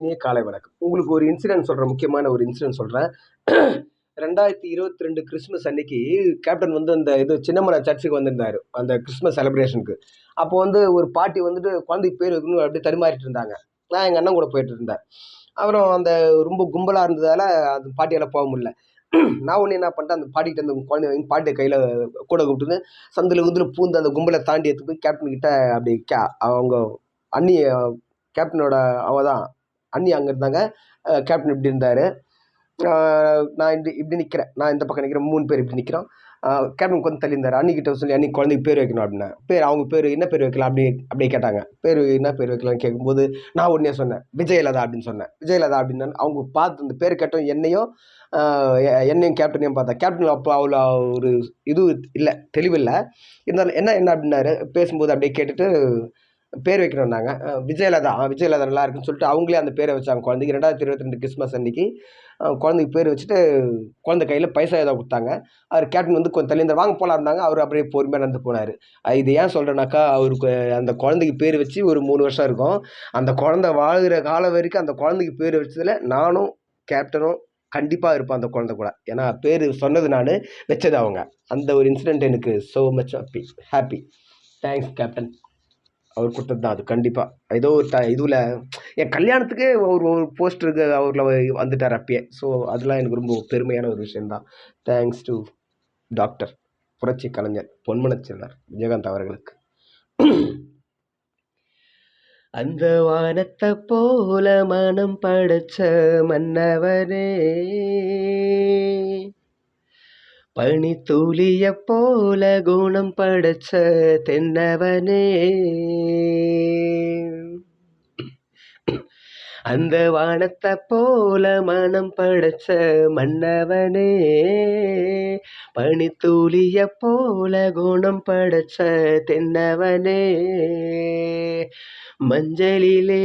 இனிய காலை வணக்கம். உங்களுக்கு ஒரு இன்சிடென்ட் சொல்கிறேன் முக்கியமான ஒரு இன்சிடென்ட் சொல்கிறேன் ரெண்டாயிரத்தி இருபத்தி ரெண்டு கிறிஸ்மஸ் அன்னைக்கு கேப்டன் வந்து அந்த இது சின்னமலை சர்ச்சுக்கு வந்திருந்தார். அந்த கிறிஸ்மஸ் செலிப்ரேஷனுக்கு அப்போ வந்து ஒரு பாட்டி வந்துட்டு குழந்தைக்கு பேர் வைக்கணும் அப்படியே தருமாறிட்டு இருந்தாங்க. நான் எங்கள் அண்ணன் கூட போயிட்டு இருந்தேன். அப்புறம் அந்த ரொம்ப கும்பலாக இருந்ததால் அந்த பாட்டியால் போக முடியல. நான் ஒன்று என்ன பண்ணிட்டேன்? அந்த பாட்டிக்கிட்ட அந்த குழந்தை வாங்கி பாட்டியை கையில் கூட கூப்பிட்டுன்னு சந்தில் குந்தில் பூந்து அந்த கும்பலை தாண்டி எடுத்து போய் கேப்டன் கிட்ட அப்படி கே அவங்க அண்ணி கேப்டனோட அவ தான் அண்ணி அங்கே இருந்தாங்க. கேப்டன் இப்படி இருந்தார். நான் இப்படி இப்படி நிற்கிறேன் நான் இந்த பக்கம் நிற்கிறேன் மூணு பேர் இப்படி நிற்கிறோம் கேப்டன் கொஞ்சம் தள்ளி இருந்தார் அன்னிக்கிட்ட சொல்லி அன்னி குழந்தைக்கு பேர் வைக்கணும் அப்படின்னா. பேர் அவங்க பேர் என்ன பேர் வைக்கலாம்? அப்படி அப்படியே கேட்டாங்க. பேர் என்ன பேர் வைக்கலாம்னு கேட்கும்போது நான் உடனே சொன்னேன். விஜயலதா அப்படின்னு சொன்னேன். விஜயலதா அப்படின்னு அவங்க பார்த்து அந்த பேர் கேட்டோம் என்னையும் என்னையும் கேப்டனையும் பார்த்தேன் கேப்டன் அப்போ அவ்வளோ ஒரு இது இல்லை தெளிவில்லை இருந்தாலும் என்ன என்ன அப்படின்னாரு. பேசும்போது அப்படியே கேட்டுட்டு பேர் வைக்கணும்னாங்க. விஜயலதா. விஜயலதா நல்லா இருக்குன்னு சொல்லிட்டு அவங்களே அந்த பேரை வச்சாங்க. குழந்தைக்கு ரெண்டாயிரத்தி இருபத்தி ரெண்டு கிறிஸ்மஸ் அன்னைக்கு. குழந்தைக்கு பேர் வச்சுட்டு குழந்தை கையில் பைசா ஏதோ கொடுத்தாங்க. அவர் கேப்டன் வந்து கொஞ்சம் தள்ளி வாங்க போகலாம்னாங்க அவர் அப்படியே பொறுமையாக நடந்து போனார். இது ஏன் சொல்கிறேன்னாக்கா அவருக்கு அந்த குழந்தைக்கு பேர் வச்சு ஒரு மூணு வருஷம் இருக்கும். அந்த குழந்த வாழ்கிற காலம் வரைக்கும் அந்த குழந்தைக்கு பேர் வச்சதில் நானும் கேப்டனும் கண்டிப்பாக இருப்பேன் அந்த குழந்தை கூட. ஏன்னா பேர் சொன்னது நான் வச்சது அவங்க. அந்த ஒரு இன்சிடெண்ட் எனக்கு so much happy happy thanks captain அவர் கொடுத்தது தான் அது கண்டிப்பாக ஏதோ ஒரு த இதுவில் என் கல்யாணத்துக்கே ஒரு ஒரு போஸ்டருக்கு அவரில் வந்துட்டார் அப்பயே. ஸோ அதெல்லாம் எனக்கு ரொம்ப பெருமையான ஒரு விஷயந்தான் தேங்க்ஸ் டு டாக்டர் புரட்சி கலைஞர் பொன்மனச்செல்வர் விஜயகாந்த் அவர்களுக்கு. அந்த வானத்தை போல மனம் படைச்ச மன்னவனே. பனி தூளிய போல குணம் படைச்ச தென்னவனே. அந்த வானத்தை போல மனம் படைச்ச மன்னவனே. பனி தூளிய போல குணம் படைச்ச தென்னவனே. மஞ்சளிலே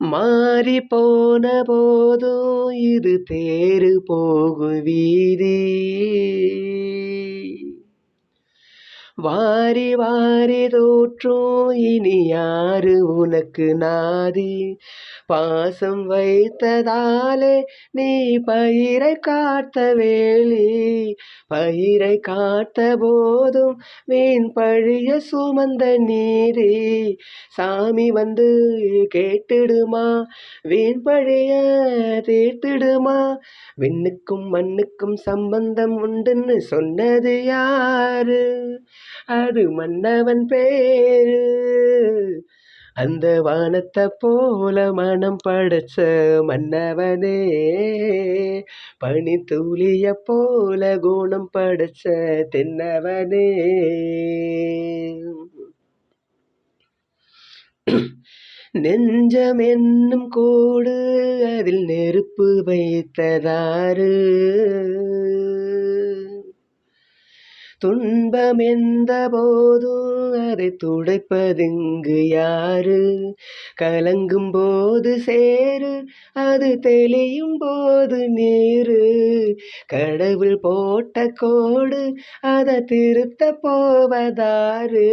மாறி போன போதும் இது தேறு போகும் வீதி வாரி வாரி தோற்றும் இனி யாரு உனக்கு நாதி? பாசம் வைத்ததாலே நீ பயிரை காத்த வேலி. பயிரை காத்த போதும் வீண் பழிய சுமந்த நீதி. சாமி வந்து கேட்டுடுமா? வீண் பழிய தீர்த்திடுமா? விண்ணுக்கும் மண்ணுக்கும் சம்பந்தம் உண்டுன்னு சொன்னது யாரு? அது மன்னவன் பேரு. அந்த வானத்தை போல மனம் படைச்ச மன்னவனே. பனி தூளிய போல குணம் படைச்ச தென்னவனே. நெஞ்சம் என்னும் கோடு அதில் நெருப்பு வைத்ததாறு துன்பம் எந்த போதும் அதை துடைப்பதுங்கு யாரு? கலங்கும் போது சேரு அது தெளியும் போது நீரு. கடவுள் போட்ட கோடு அதை திருத்த போவதாரு.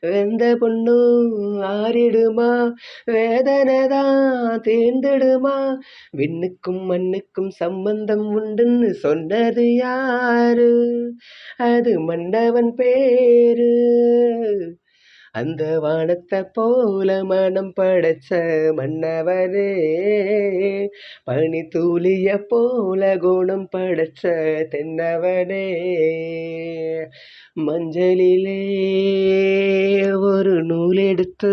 வெந்த பொண்ணும் ஆறிடுமா? வேதனை தான் தேர்ந்திடுமா? விண்ணுக்கும் மண்ணுக்கும் சம்பந்தம் உண்டுன்னு சொன்னது யாரு? அது மன்னவன் பேரு. அந்த வானத்தை போல மனம் படைச்ச மன்னவரே. பனி தூளிய போல குணம் படைச்ச தென்னவனே மஞ்சளிலே ஒரு நூல் எடுத்து